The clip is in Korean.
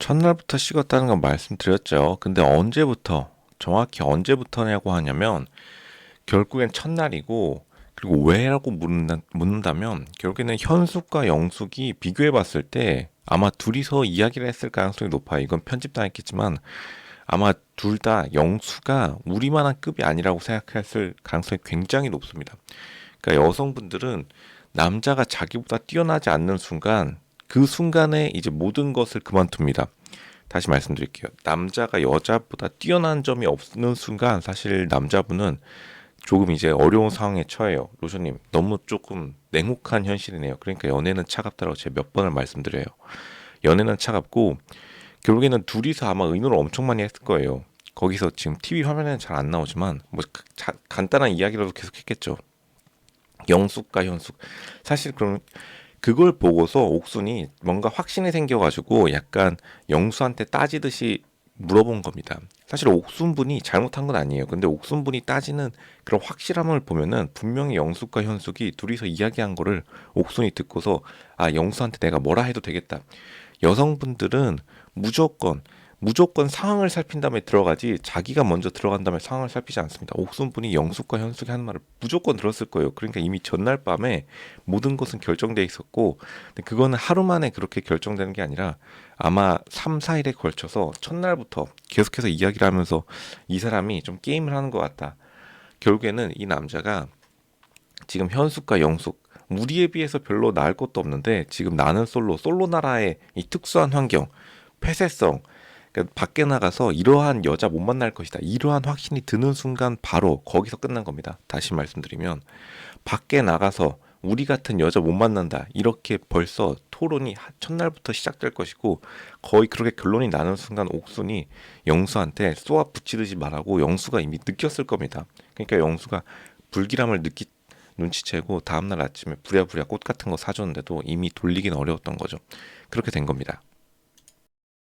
첫날부터 식었다는 건 말씀드렸죠. 근데 언제부터, 정확히 언제부터냐고 하냐면, 결국엔 첫날이고, 그리고 왜라고 묻는다, 묻는다면, 결국에는 현숙과 영숙이 비교해 봤을 때, 아마 둘이서 이야기를 했을 가능성이 높아요. 이건 편집당했겠지만, 아마 둘 다 영수가 우리만한 급이 아니라고 생각했을 가능성이 굉장히 높습니다. 그러니까 여성분들은 남자가 자기보다 뛰어나지 않는 순간 그 순간에 이제 모든 것을 그만둡니다. 다시 말씀드릴게요. 남자가 여자보다 뛰어난 점이 없는 순간 사실 남자분은 조금 이제 어려운 상황에 처해요. 로션님 너무 조금 냉혹한 현실이네요. 그러니까 연애는 차갑다라고 제가 몇 번을 말씀드려요. 연애는 차갑고 결국에는 둘이서 아마 의논을 엄청 많이 했을 거예요. 거기서 지금 TV 화면에는 잘 안 나오지만 뭐 자, 간단한 이야기라도 계속 했겠죠. 영숙과 현숙. 사실 그럼 그걸 보고서 옥순이 뭔가 확신이 생겨가지고 약간 영수한테 따지듯이 물어본 겁니다. 사실 옥순분이 잘못한 건 아니에요. 근데 옥순분이 따지는 그런 확실함을 보면은 분명히 영숙과 현숙이 둘이서 이야기한 거를 옥순이 듣고서 아 영수한테 내가 뭐라 해도 되겠다. 여성분들은 무조건 무조건 상황을 살핀 다음에 들어가지 자기가 먼저 들어간 다음에 상황을 살피지 않습니다. 옥순분이 영숙과 현숙이 하는 말을 무조건 들었을 거예요. 그러니까 이미 전날 밤에 모든 것은 결정돼 있었고 근데 그거는 하루 만에 그렇게 결정되는 게 아니라 아마 3, 4일에 걸쳐서 첫날부터 계속해서 이야기를 하면서 이 사람이 좀 게임을 하는 것 같다. 결국에는 이 남자가 지금 현숙과 영숙 우리에 비해서 별로 나을 것도 없는데 지금 나는 솔로 솔로 나라의 이 특수한 환경 폐쇄성 그러니까 밖에 나가서 이러한 여자 못 만날 것이다. 이러한 확신이 드는 순간 바로 거기서 끝난 겁니다. 다시 말씀드리면 밖에 나가서 우리 같은 여자 못 만난다. 이렇게 벌써 토론이 하- 첫날부터 시작될 것이고 거의 그렇게 결론이 나는 순간 옥순이 영수한테 쏘아 붙이듯이 말하고 영수가 이미 느꼈을 겁니다. 그러니까 영수가 불길함을 느끼 눈치채고 다음날 아침에 부랴부랴 꽃 같은 거 사줬는데도 이미 돌리긴 어려웠던 거죠. 그렇게 된 겁니다.